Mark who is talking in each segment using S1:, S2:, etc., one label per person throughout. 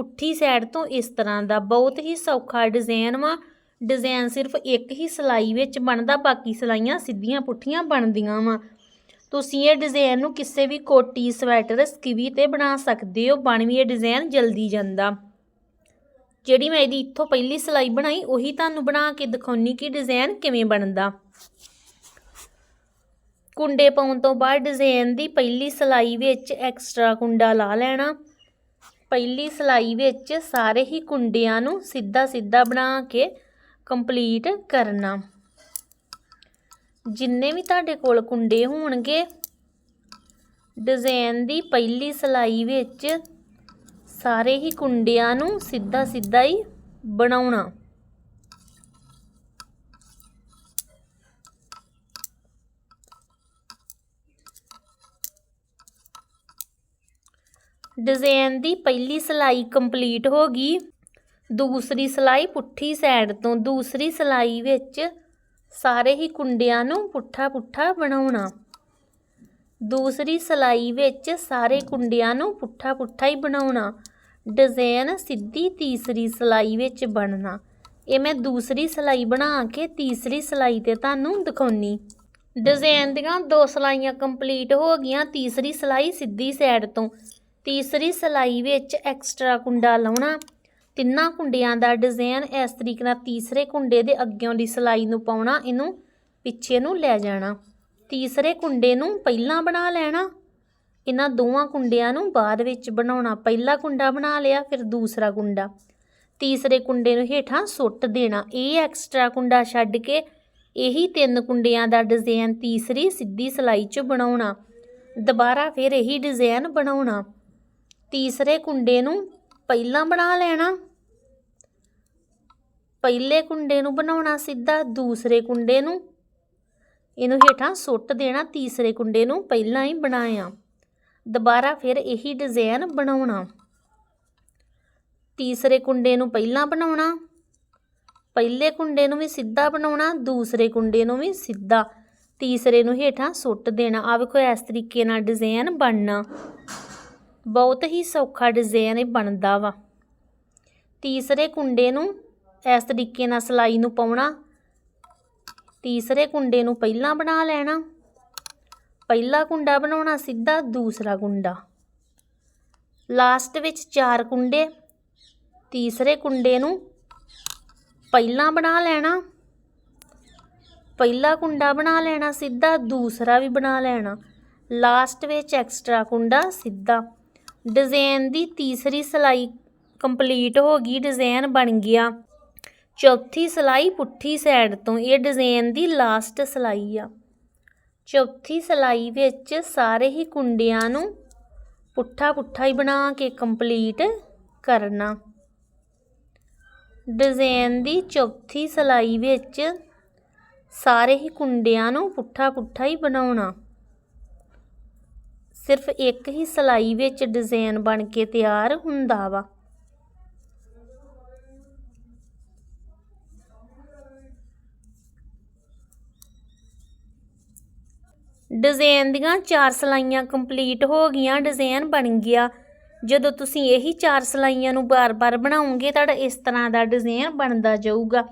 S1: ਪੁੱਠੀ ਸਾਈਡ ਤੋਂ ਇਸ ਤਰ੍ਹਾਂ ਦਾ ਬਹੁਤ ਹੀ ਸੌਖਾ ਡਿਜ਼ਾਈਨ ਵਾ। ਡਿਜ਼ਾਈਨ ਸਿਰਫ ਇੱਕ ਹੀ ਸਲਾਈ ਵਿੱਚ ਬਣਦਾ, ਬਾਕੀ ਸਲਾਈਆਂ ਸਿੱਧੀਆਂ ਪੁੱਠੀਆਂ ਬਣਦੀਆਂ ਵਾ। ਤੁਸੀਂ ਇਹ ਡਿਜ਼ਾਈਨ ਨੂੰ ਕਿਸੇ ਵੀ ਕੋਟੀ, ਸਵੈਟਰ, ਸਕਿਵੀ ਤੇ ਬਣਾ ਸਕਦੇ ਹੋ, ਬਣ ਵੀ ਇਹ ਡਿਜ਼ਾਈਨ ਜਲਦੀ ਜਾਂਦਾ। ਜਿਹੜੀ ਮੈਂ ਇਹਦੀ ਇੱਥੋਂ ਪਹਿਲੀ ਸਲਾਈ ਬਣਾਈ, ਉਹੀ ਤੁਹਾਨੂੰ ਬਣਾ ਕੇ ਦਿਖਾਉਣੀ ਕਿ ਡਿਜ਼ਾਈਨ ਕਿਵੇਂ ਬਣਦਾ। ਕੁੰਡੇ ਪਾਉਣ ਤੋਂ ਬਾਅਦ ਡਿਜ਼ਾਈਨ ਦੀ ਪਹਿਲੀ ਸਲਾਈ ਵਿੱਚ ਐਕਸਟਰਾ ਕੁੰਡਾ ਲਾ ਲੈਣਾ। ਪਹਿਲੀ ਸਲਾਈ ਵਿੱਚ ਸਾਰੇ ਹੀ ਕੁੰਡਿਆਂ ਨੂੰ ਸਿੱਧਾ ਸਿੱਧਾ ਬਣਾ ਕੇ ਕੰਪਲੀਟ ਕਰਨਾ। ਜਿੰਨੇ ਵੀ ਤੁਹਾਡੇ ਕੋਲ ਕੁੰਡੇ ਹੋਣਗੇ ਡਿਜ਼ਾਈਨ ਦੀ ਪਹਿਲੀ ਸਲਾਈ ਵਿੱਚ ਸਾਰੇ ਹੀ ਕੁੰਡਿਆਂ ਨੂੰ ਸਿੱਧਾ ਸਿੱਧਾ ਹੀ ਬਣਾਉਣਾ। ਡਿਜ਼ਾਈਨ ਦੀ ਪਹਿਲੀ ਸਲਾਈ ਕੰਪਲੀਟ ਹੋ ਗਈ। ਦੂਸਰੀ ਸਲਾਈ ਪੁੱਠੀ ਸਾਈਡ ਤੋਂ, ਦੂਸਰੀ ਸਲਾਈ ਵਿੱਚ ਸਾਰੇ ਹੀ ਕੁੰਡਿਆਂ ਨੂੰ ਪੁੱਠਾ ਪੁੱਠਾ ਬਣਾਉਣਾ। ਦੂਸਰੀ ਸਲਾਈ ਵਿੱਚ ਸਾਰੇ ਕੁੰਡਿਆਂ ਨੂੰ ਪੁੱਠਾ ਪੁੱਠਾ ਹੀ ਬਣਾਉਣਾ। ਡਿਜ਼ਾਈਨ ਸਿੱਧੀ ਤੀਸਰੀ ਸਲਾਈ ਵਿੱਚ ਬਣਨਾ। ਇਹ ਮੈਂ ਦੂਸਰੀ ਸਲਾਈ ਬਣਾ ਕੇ ਤੀਸਰੀ ਸਲਾਈ ਤੇ ਤੁਹਾਨੂੰ ਦਿਖਾਉਣੀ। ਡਿਜ਼ਾਈਨ ਦੀਆਂ ਦੋ ਸਲਾਈਆਂ ਕੰਪਲੀਟ ਹੋ ਗਈਆਂ। ਤੀਸਰੀ ਸਲਾਈ ਸਿੱਧੀ ਸਾਈਡ ਤੋਂ। ਤੀਸਰੀ ਸਲਾਈ ਵਿੱਚ ਐਕਸਟਰਾ ਕੁੰਡਾ ਲਾਉਣਾ। ਤਿੰਨਾਂ ਕੁੰਡਿਆਂ ਦਾ ਡਿਜ਼ਾਈਨ ਇਸ ਤਰੀਕੇ ਨਾਲ ਤੀਸਰੇ ਕੁੰਡੇ ਦੇ ਅੱਗਿਓਂ ਦੀ ਸਲਾਈ ਨੂੰ ਪਾਉਣਾ, ਇਹਨੂੰ ਪਿੱਛੇ ਨੂੰ ਲੈ ਜਾਣਾ। ਤੀਸਰੇ ਕੁੰਡੇ ਨੂੰ ਪਹਿਲਾਂ ਬਣਾ ਲੈਣਾ। ਇਹਨਾਂ ਦੋਵਾਂ ਕੁੰਡਿਆਂ ਨੂੰ ਬਾਅਦ ਵਿੱਚ ਬਣਾਉਣਾ। ਪਹਿਲਾ ਕੁੰਡਾ ਬਣਾ ਲਿਆ, ਫਿਰ ਦੂਸਰਾ ਕੁੰਡਾ। ਤੀਸਰੇ ਕੁੰਡੇ ਨੂੰ ਹੇਠਾਂ ਸੁੱਟ ਦੇਣਾ। ਇਹ ਐਕਸਟਰਾ ਕੁੰਡਾ ਛੱਡ ਕੇ ਇਹੀ ਤਿੰਨ ਕੁੰਡਿਆਂ ਦਾ ਡਿਜ਼ਾਈਨ ਤੀਸਰੀ ਸਿੱਧੀ ਸਲਾਈ 'ਚ ਬਣਾਉਣਾ। ਦੁਬਾਰਾ ਫਿਰ ਇਹੀ ਡਿਜ਼ਾਈਨ ਬਣਾਉਣਾ। ਤੀਸਰੇ ਕੁੰਡੇ ਨੂੰ ਪਹਿਲਾਂ ਬਣਾ ਲੈਣਾ। ਪਹਿਲੇ ਕੁੰਡੇ ਨੂੰ ਬਣਾਉਣਾ ਸਿੱਧਾ, ਦੂਸਰੇ ਕੁੰਡੇ ਨੂੰ। ਇਹਨੂੰ ਹੇਠਾਂ ਸੁੱਟ ਦੇਣਾ, ਤੀਸਰੇ ਕੁੰਡੇ ਨੂੰ ਪਹਿਲਾਂ ਹੀ ਬਣਾਇਆ। ਦੁਬਾਰਾ ਫਿਰ ਇਹੀ ਡਿਜ਼ਾਈਨ ਬਣਾਉਣਾ। ਤੀਸਰੇ ਕੁੰਡੇ ਨੂੰ ਪਹਿਲਾਂ ਬਣਾਉਣਾ। ਪਹਿਲੇ ਕੁੰਡੇ ਨੂੰ ਵੀ ਸਿੱਧਾ ਬਣਾਉਣਾ, ਦੂਸਰੇ ਕੁੰਡੇ ਨੂੰ ਵੀ ਸਿੱਧਾ। ਤੀਸਰੇ ਨੂੰ ਹੇਠਾਂ ਸੁੱਟ ਦੇਣਾ। ਆ ਵੇਖੋ, ਇਸ ਤਰੀਕੇ ਨਾਲ ਡਿਜ਼ਾਈਨ ਬਣਨਾ। ਬਹੁਤ ਹੀ ਸੌਖਾ ਡਿਜ਼ਾਈਨ ਬਣਦਾ ਵਾ। ਤੀਸਰੇ ਕੁੰਡੇ ਨੂੰ ਇਸ ਤਰੀਕੇ ਨਾਲ ਸਲਾਈ ਨੂੰ ਪਾਉਣਾ। ਤੀਸਰੇ ਕੁੰਡੇ ਨੂੰ ਪਹਿਲਾਂ ਬਣਾ ਲੈਣਾ। ਪਹਿਲਾ ਕੁੰਡਾ ਬਣਾਉਣਾ ਸਿੱਧਾ, ਦੂਸਰਾ ਕੁੰਡਾ। ਲਾਸਟ ਵਿੱਚ ਚਾਰ ਕੁੰਡੇ। ਤੀਸਰੇ ਕੁੰਡੇ ਨੂੰ ਪਹਿਲਾਂ ਬਣਾ ਲੈਣਾ। ਪਹਿਲਾ ਕੁੰਡਾ ਬਣਾ ਲੈਣਾ ਸਿੱਧਾ, ਦੂਸਰਾ ਵੀ ਬਣਾ ਲੈਣਾ। ਲਾਸਟ ਵਿੱਚ ਐਕਸਟਰਾ ਕੁੰਡਾ ਸਿੱਧਾ। ਡਿਜ਼ਾਈਨ ਦੀ ਤੀਸਰੀ ਸਲਾਈ ਕੰਪਲੀਟ ਹੋ ਗਈ ਡਿਜ਼ਾਈਨ ਬਣ ਗਿਆ। ਚੌਥੀ ਸਲਾਈ ਪੁੱਠੀ ਸਾਈਡ ਤੋਂ, ਇਹ ਡਿਜ਼ਾਈਨ ਦੀ ਲਾਸਟ ਸਲਾਈ ਆ। ਚੌਥੀ ਸਲਾਈ ਵਿੱਚ ਸਾਰੇ ਹੀ ਕੁੰਡਿਆਂ ਨੂੰ ਪੁੱਠਾ ਪੁੱਠਾ ਹੀ ਬਣਾ ਕੇ ਕੰਪਲੀਟ ਕਰਨਾ। ਡਿਜ਼ਾਈਨ ਦੀ ਚੌਥੀ ਸਲਾਈ ਵਿੱਚ ਸਾਰੇ ਹੀ ਕੁੰਡਿਆਂ ਨੂੰ ਪੁੱਠਾ ਪੁੱਠਾ ਹੀ ਬਣਾਉਣਾ। ਸਿਰਫ ਇੱਕ ਹੀ ਸਲਾਈ ਵਿੱਚ ਡਿਜ਼ਾਈਨ ਬਣ ਕੇ ਤਿਆਰ ਹੁੰਦਾ ਵਾ। ਡਿਜ਼ਾਈਨ ਦੀਆਂ ਚਾਰ ਸਲਾਈਆਂ ਕੰਪਲੀਟ ਹੋ ਗਈਆਂ, ਡਿਜ਼ਾਈਨ ਬਣ ਗਿਆ। ਜਦੋਂ ਤੁਸੀਂ ਇਹੀ ਚਾਰ ਸਲਾਈਆਂ ਨੂੰ ਬਾਰ-ਬਾਰ ਬਣਾਉਂਗੇ ਤੁਹਾਡਾ ਇਸ ਤਰ੍ਹਾਂ ਦਾ ਡਿਜ਼ਾਈਨ ਬਣਦਾ ਜਾਊਗਾ।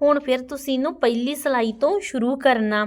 S1: ਹੁਣ ਫਿਰ ਤੁਸੀਂ ਇਹਨੂੰ ਪਹਿਲੀ ਸਲਾਈ ਤੋਂ ਸ਼ੁਰੂ ਕਰਨਾ।